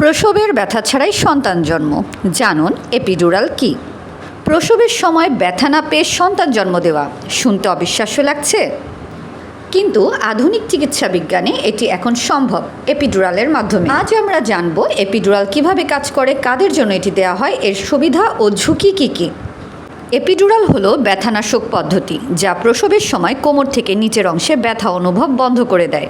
প্রসবের ব্যথা ছাড়াই সন্তান জন্ম। জানুন এপিডুরাল কি? প্রসবের সময় ব্যথা না পেয়ে সন্তান জন্ম দেওয়া, শুনতে অবিশ্বাস্য লাগছে? কিন্তু আধুনিক চিকিৎসা বিজ্ঞানে এটি এখন সম্ভব এপিডুরালের মাধ্যমে। আজ আমরা জানব এপিডুরাল কীভাবে কাজ করে, কাদের জন্য এটি দেওয়া হয়, এর সুবিধা ও ঝুঁকি কী কী? এপিডুরাল হলো ব্যথানাশক পদ্ধতি, যা প্রসবের সময় কোমর থেকে নিচের অংশে ব্যথা অনুভব বন্ধ করে দেয়।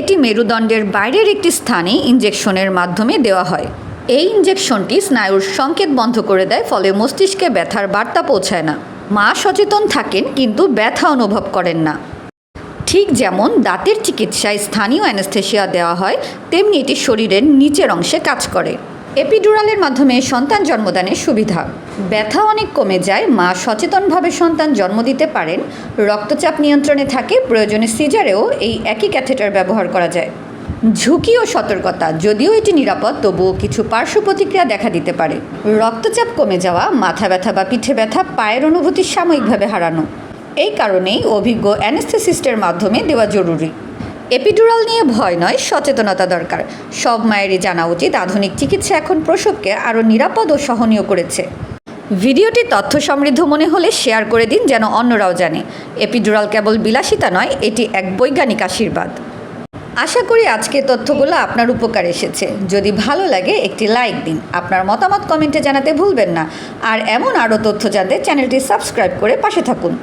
এটি মেরুদণ্ডের বাইরের একটি স্থানে ইঞ্জেকশনের মাধ্যমে দেওয়া হয়। এই ইঞ্জেকশনটি স্নায়ুর সংকেত বন্ধ করে দেয়, ফলে মস্তিষ্কে ব্যথার বার্তা পৌঁছায় না। মা সচেতন থাকেন, কিন্তু ব্যথা অনুভব করেন না। ঠিক যেমন দাঁতের চিকিৎসায় স্থানীয় অ্যানেস্থেশিয়া দেওয়া হয়, তেমনি এটি শরীরের নিচের অংশে কাজ করে। এপিডুরালের মাধ্যমে সন্তান জন্মদানের সুবিধা। ব্যথা অনেক কমে যায়, মা সচেতনভাবে সন্তান জন্ম দিতে পারেন। রক্তচাপ নিয়ন্ত্রণে থাকে, প্রয়োজনে সিজারেও এই একই ক্যাথেটার ব্যবহার করা যায়। ঝুঁকি ও সতর্কতা, যদিও এটি নিরাপদ, তবুও কিছু পার্শ্ব প্রতিক্রিয়া দেখা দিতে পারে। রক্তচাপ কমে যাওয়া, মাথা ব্যথা বা পিঠে ব্যথা পায়ের অনুভূতি সাময়িকভাবে হারানো। এই কারণেই অভিজ্ঞ অ্যানেস্থেসিস্টের মাধ্যমে দেওয়া জরুরি। এপিডুরাল নিয়ে ভয় নয়, সচেতনতা দরকার। সব মায়েরই জানা উচিত আধুনিক চিকিৎসা এখন প্রসবকে আরও নিরাপদ ও সহনীয় করেছে। ভিডিওটি তথ্য সমৃদ্ধ মনে হলে শেয়ার করে দিন যেন অন্যরাও জানে। এপিডুরাল কেবল বিলাসিতা নয়, এটি এক বৈজ্ঞানিক আশীর্বাদ। আশা করি আজকে তথ্যগুলো আপনার উপকার এসেছে। যদি ভালো লাগে, একটি লাইক দিন। আপনার মতামত কমেন্টে জানাতে ভুলবেন না। আর এমন আরও তথ্য জানতে চ্যানেলটি সাবস্ক্রাইব করে পাশে থাকুন।